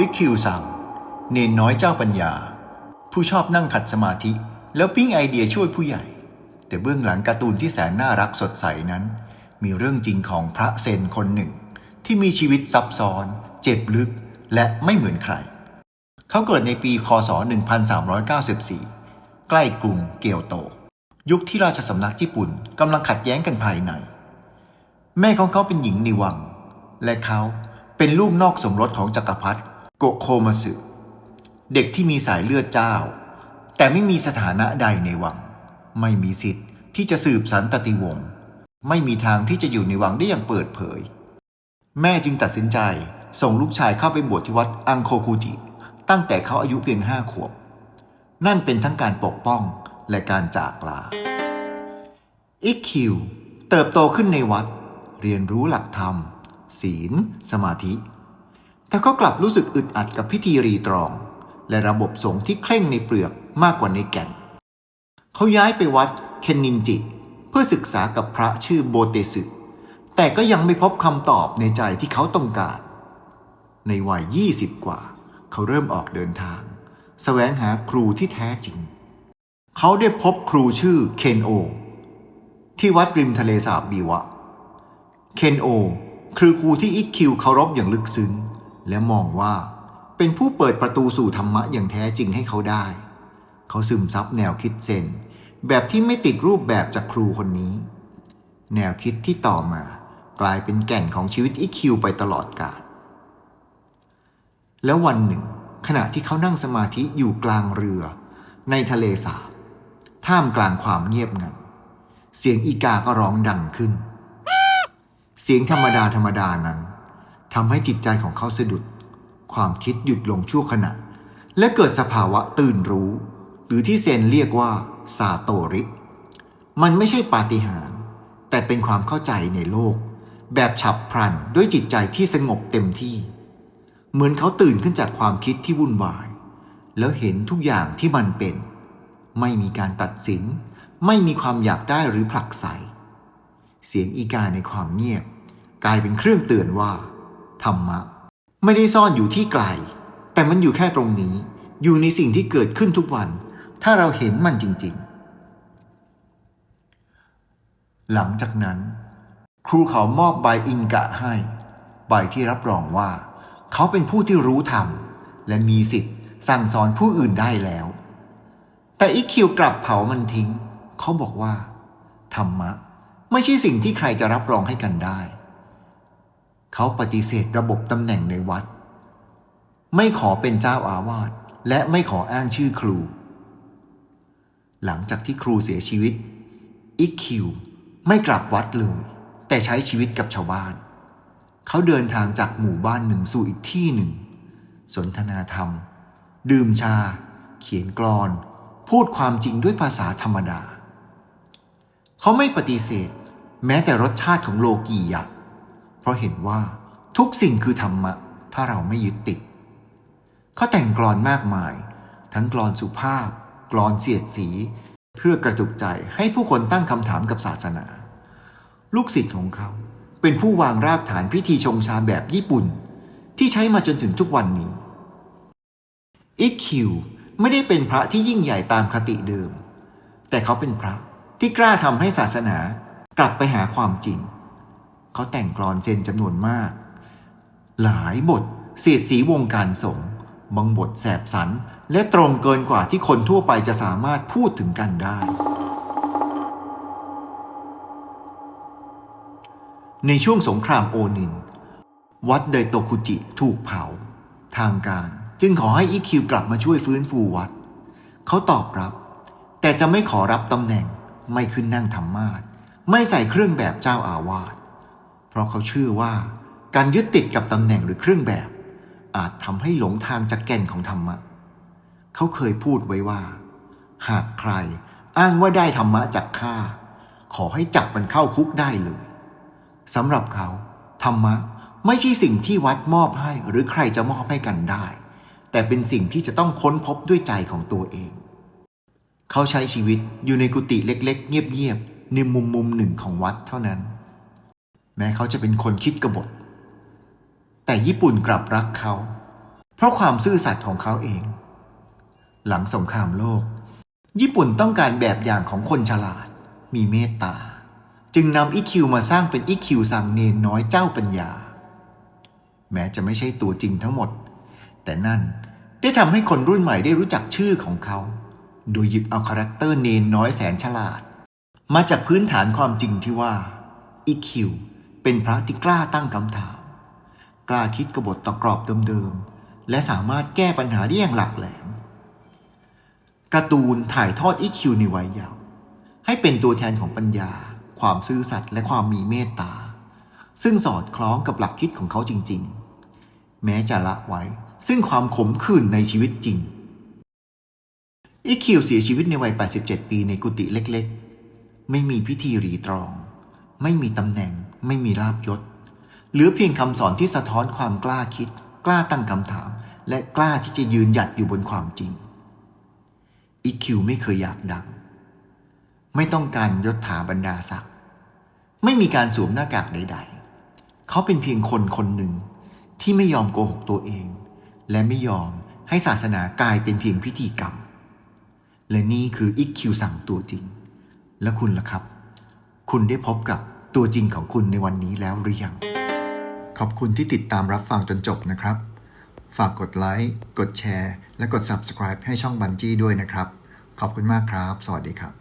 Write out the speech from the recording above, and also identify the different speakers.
Speaker 1: อิคิวซัง เนนน้อยเจ้าปัญญา ผู้ชอบนั่งขัดสมาธิ แล้วปิ้งไอเดียช่วยผู้ใหญ่ แต่เบื้องหลังการ์ตูนที่แสนน่ารักสดใสนั้น มีเรื่องจริงของพระเซนคนหนึ่ง ที่มีชีวิตซับซ้อน เจ็บลึกและไม่เหมือนใคร เขาเกิดในปีคศ 1394 ใกล้กรุงเกียวโต ยุคที่ราชสำนักญี่ปุ่นกำลังขัดแย้งกันภายใน แม่ของเขาเป็นหญิงในวัง และเขาเป็นลูกนอกสมรสของจักรพรรดิ โกโคมาสึเด็กที่มีสายเลือดเจ้า แต่ไม่มีสถานะใดในวัง ไม่มีสิทธิ์ที่จะสืบสันตติวงศ์ไม่มีทางที่จะอยู่ในวังได้อย่างเปิดเผย แม่จึงตัดสินใจส่งลูกชายเข้าไปบวชที่วัดอังโคกุจิ ตั้งแต่เขาอายุเพียงห้าขวบ นั่นเป็นทั้งการปกป้องและการจากลาอิกคิว เติบโตขึ้นในวัด เรียนรู้หลักธรรม ศีล สมาธิ แต่ก็กลับรู้สึกอึดอัดกับพิธีรีตรอง และระบบสงฆ์ที่เคร่งในเปลือกมากกว่าในแก่น เขาย้ายไปวัดเคนนินจิ เพื่อศึกษากับพระชื่อโบเตสึแต่ก็ยังไม่พบคำตอบในใจที่เขาต้องการ ในวัย 20 กว่า เขาเริ่มออกเดินทางแสวงหาครูที่แท้จริง เขาได้พบครูชื่อเคนโอ ที่วัดริมทะเลสาบบีวะ เคนโอคือครูที่อิกคิวเคารพอย่างลึกซึ้ง และมองว่าเป็นผู้เปิดประตูสู่ธรรมะอย่างแท้จริงให้เขาได้ เขาซึมซับแนวคิดเซนแบบที่ไม่ติดรูปแบบจากครูคนนี้ แนวคิดที่ต่อมากลายเป็นแก่นของชีวิตอิคิวไปตลอดกาลแล้ววันหนึ่ง ขณะที่เขานั่งสมาธิอยู่กลางเรือ ในทะเลสาบท่ามกลางความเงียบงันเสียงอีกาก็ร้องดังขึ้น เสียงธรรมดาธรรมดานั้น ทำให้จิตใจของเขาสะดุด ความคิดหยุดลงชั่วขณะ และเกิดสภาวะตื่นรู้ หรือที่เซนเรียกว่าซาโตริ มันไม่ใช่ปาฏิหาริย์แต่เป็นความเข้าใจในโลก แบบฉับพลันด้วยจิตใจที่สงบเต็มที่ เหมือนเขาตื่นขึ้นจากความคิดที่วุ่นวาย แล้วเห็นทุกอย่างที่มันเป็น ไม่มีการตัดสิน ไม่มีความอยากได้หรือผลักไสเสียงอีกาในความเงียบ กลายเป็นเครื่องเตือนว่า ธรรมะ ไม่ได้ซ่อนอยู่ที่ไกล แต่มันอยู่แค่ตรงนี้ อยู่ในสิ่งที่เกิดขึ้นทุกวัน ถ้าเราเห็นมันจริง ๆ หลังจากนั้น ครูเขามอบใบอินกะให้ ใบที่รับรองว่า เขาเป็นผู้ที่รู้ธรรม และมีสิทธิ์สั่งสอนผู้อื่นได้แล้ว แต่อีคิวกลับเผามันทิ้ง เขาบอกว่า ธรรมะ ไม่ใช่สิ่งที่ใครจะรับรองให้กันได้ เขาปฏิเสธระบบตำแหน่งในวัด ไม่ขอเป็นเจ้าอาวาสและไม่ขออ้างชื่อครู หลังจากที่ครูเสียชีวิต อิกคิวไม่กลับวัดเลย แต่ใช้ชีวิตกับชาวบ้าน เขาเดินทางจากหมู่บ้านหนึ่งสู่อีกที่หนึ่ง สนทนาธรรม ดื่มชา เขียนกลอน พูดความจริงด้วยภาษาธรรมดา เขาไม่ปฏิเสธ แม้แต่รสชาติของโลกียะ เพราะเห็นว่าทุกสิ่งคือธรรมะ ถ้าเราไม่ยึดติด เขาแต่งกลอนมากมาย ทั้งกลอนสุภาพ กลอนเสียดสี เพื่อกระตุกใจให้ผู้คนตั้งคำถามกับศาสนา ลูกศิษย์ของเขาเป็นผู้วางรากฐานพิธีชงชาแบบญี่ปุ่น ที่ใช้มาจนถึงทุกวันนี้อิคิวไม่ได้เป็นพระที่ยิ่งใหญ่ตามคติเดิม แต่เขาเป็นพระที่กล้าทำให้ศาสนากลับไปหาความจริง เขาแต่งกลอนเซนจำนวนมาก หลายบทเสียดสีวงการสงฆ์บางบทแสบสัน และตรงเกินกว่าที่คนทั่วไปจะสามารถพูดถึงกันได้ ในช่วงสงครามโอนิน วัดไดโตคุจิถูกเผา ทางการจึงขอให้อิคิวกลับมาช่วยฟื้นฟูวัด เขาตอบรับ แต่จะไม่ขอรับตำแหน่งไม่ขึ้นนั่งธรรมาสไม่ใส่เครื่องแบบเจ้าอาวาส เพราะเขาเชื่อว่า การยึดติดกับตำแหน่งหรือเครื่องแบบ อาจทำให้หลงทางจากแก่นของธรรมะ เขาเคยพูดไว้ว่า หากใครอ้างว่าได้ธรรมะจากข้าขอให้จับมันเข้าคุกได้เลยสำหรับเขา ธรรมะไม่ใช่สิ่งที่วัดมอบให้หรือใครจะมอบให้กันได้ แต่เป็นสิ่งที่จะต้องค้นพบด้วยใจของตัวเอง เขาใช้ชีวิตอยู่ในกุฏิเล็ก ๆ เงียบๆในมุมมุมหนึ่งของวัดเท่านั้น แม้เขาจะเป็นคนคิดกบฏ แต่ญี่ปุ่นกลับรักเขา เพราะความซื่อสัตย์ของเขาเอง หลังสงครามโลก ญี่ปุ่นต้องการแบบอย่างของคนฉลาด มีเมตตา จึงนำอิคิวมาสร้างเป็นอิคิวสั่งเนนน้อยเจ้าปัญญา แม้จะไม่ใช่ตัวจริงทั้งหมด แต่นั่นได้ทำให้คนรุ่นใหม่ได้รู้จักชื่อของเขา โดยหยิบเอาคาแรคเตอร์เนนน้อยแสนฉลาด มาจากพื้นฐานความจริงที่ว่าอิคิว เป็นพระที่กล้าตั้งคำถาม กล้าคิดกบฏตะกรอบเดิมๆ และสามารถแก้ปัญหาได้อย่างหลักแหลมการ์ตูนถ่ายทอดอิคิวในวัยเยาว์ให้เป็นตัวแทนของปัญญา ความซื่อสัตย์และความมีเมตตา ซึ่งสอดคล้องกับหลักคิดของเขาจริง ๆ แม้จะละไว้ซึ่งความขมขื่นในชีวิตจริงอิคิวเสียชีวิตในวัย 87 ปีในกุฏิเล็กๆ ไม่มีพิธีรีตรอง ไม่มีตำแหน่ง ไม่มีลาบยศเหลือเพียงคำสอนที่สะท้อนความกล้าคิด กล้าตั้งคำถาม และกล้าที่จะยืนหยัดอยู่บนความจริง อีคิวไม่เคยอยากดัง ไม่ต้องการยศถาบรรดาศักดิ์ไม่มีการสวมหน้ากากใด ๆ เขาเป็นเพียงคนคนหนึ่งที่ไม่ยอมโกหกตัวเอง และไม่ยอมให้ศาสนากลายเป็นเพียงพิธีกรรม และนี่คืออิกคิวสั่งตัวจริง และคุณล่ะครับ คุณได้พบกับ ตัวจริงของคุณในวันนี้แล้วหรือยัง ขอบคุณที่ติดตามรับฟังจนจบนะครับ ฝากกดไลค์ กดแชร์ และกด Subscribe ให้ช่องบันจี้ด้วยนะครับ ขอบคุณมากครับ สวัสดีครับ